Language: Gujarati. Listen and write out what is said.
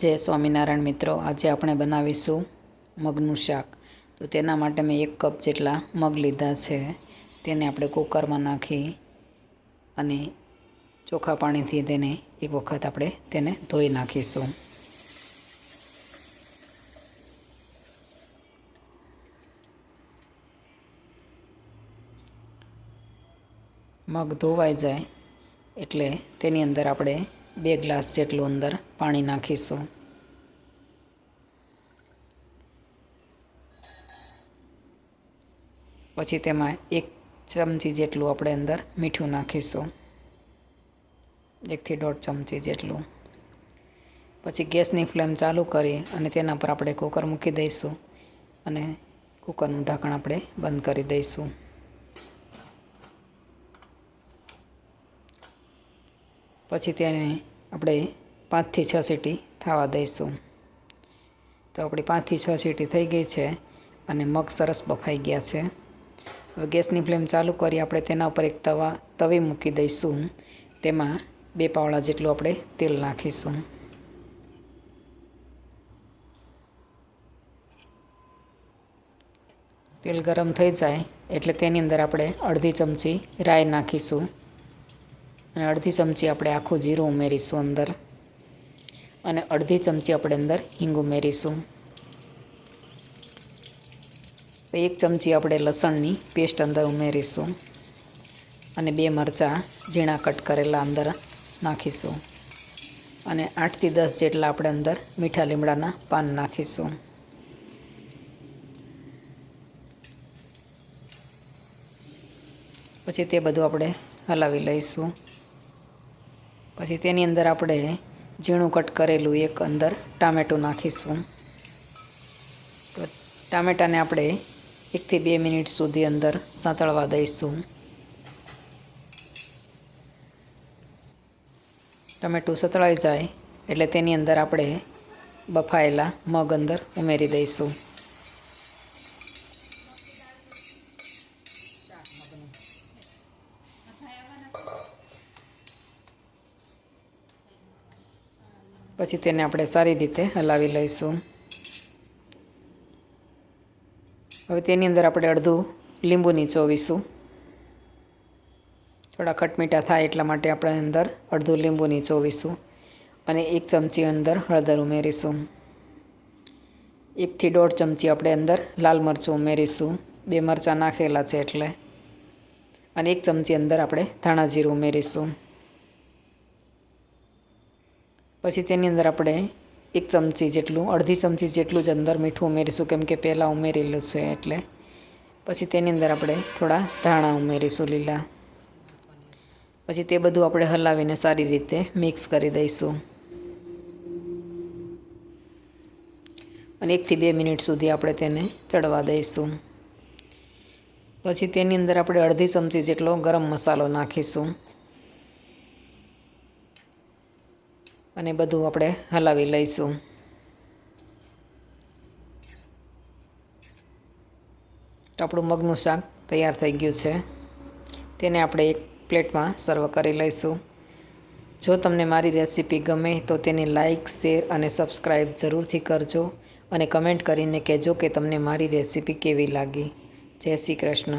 જય સ્વામિનારાયણ મિત્રો, આજે આપણે બનાવીશું મગનું શાક. તો તેના માટે મેં એક કપ જેટલા મગ લીધા છે. તેને આપણે કુકરમાં નાખી અને ચોખ્ખા પાણીથી તેને એક વખત આપણે તેને ધોઈ નાખીશું. મગ ધોવાઈ જાય એટલે તેની અંદર આપણે બે ગ્લાસ જેટલું અંદર પાણી નાખીશું. પછી તેમાં એક ચમચી જેટલું આપણે અંદર મીઠું નાખીશું. એકથી દોઢ ચમચી જેટલું. પછી ગેસની ફ્લેમ ચાલુ કરી અને તેના પર આપણે કુકર મૂકી દઈશું અને કુકરનું ઢાંકણ આપણે બંધ કરી દઈશું. પછી તેને આપણે પાંચથી છ સીટી થવા દઈશું. તો આપણી પાંચથી છ સીટી થઈ ગઈ છે અને મગ સરસ બફાઈ ગયા છે. હવે ગેસની ફ્લેમ ચાલુ કરી આપણે તેના ઉપર એક તવા, તવી મૂકી દઈશું. તેમાં બે પાવડા જેટલું આપણે તેલ નાખીશું. તેલ ગરમ થઈ જાય એટલે તેની અંદર આપણે અડધી ચમચી રાઈ નાખીશું. અને અડધી ચમચી આપણે આખું જીરું ઉમેરીશું અંદર. અને અડધી ચમચી આપણે અંદર હિંગ ઉમેરીશું. એક ચમચી આપણે લસણની પેસ્ટ અંદર ઉમેરીશું. અને બે મરચાં ઝીણા કટ કરેલા અંદર નાખીશું. અને આઠથી દસ જેટલા આપણે અંદર મીઠા લીમડાના પાન નાખીશું. પછી તે બધું આપણે હલાવી લઈશું. પછી તેની અંદર આપણે ઝીણું કટ કરેલું એક અંદર ટામેટું નાખીશું. ટામેટાને આપણે એકથી બે મિનિટ સુધી અંદર સાંતળવા દઈશું. ટમેટું સતળાઈ જાય એટલે તેની અંદર આપણે બફાયેલા મગ અંદર ઉમેરી દઈશું. પછી તેને આપણે સારી રીતે હલાવી લઈશું. હવે તેની અંદર આપણે અડધું લીંબુ નીચોવીશું. થોડા ખટમીઠા થાય એટલા માટે આપણે અંદર અડધું લીંબુ નીચોવીશું અને એક ચમચી અંદર હળદર ઉમેરીશું. એકથી દોઢ ચમચી આપણે અંદર લાલ મરચું ઉમેરીશું. બે મરચાં નાખેલા છે એટલે. અને એક ચમચી અંદર આપણે ધાણા જીરું ઉમેરીશું. પછી તેની અંદર આપણે એક ચમચી જેટલું, અડધી ચમચી જેટલું જ અંદર મીઠું ઉમેરીશું, કેમ કે પહેલાં ઉમેરેલું છે એટલે. પછી તેની અંદર આપણે થોડા ધાણા ઉમેરીશું, લીલા. પછી તે બધું આપણે હલાવીને સારી રીતે મિક્સ કરી દઈશું. અને એકથી બે મિનિટ સુધી આપણે તેને ચડવા દઈશું. પછી તેની અંદર આપણે અડધી ચમચી જેટલો ગરમ મસાલો નાખીશું. અને બધું આપણે હલાવી લઈશું. તો આપણું મગનું શાક તૈયાર થઈ ગયું છે. તેને આપણે એક પ્લેટમાં સર્વ કરી લઈશું. જો તમને મારી રેસીપી ગમે તો તેને લાઇક શેર અને સબસ્ક્રાઈબ જરૂરથી કરજો અને કમેન્ટ કરીને કહેજો કે તમને મારી રેસીપી કેવી લાગી. જય શ્રી કૃષ્ણ.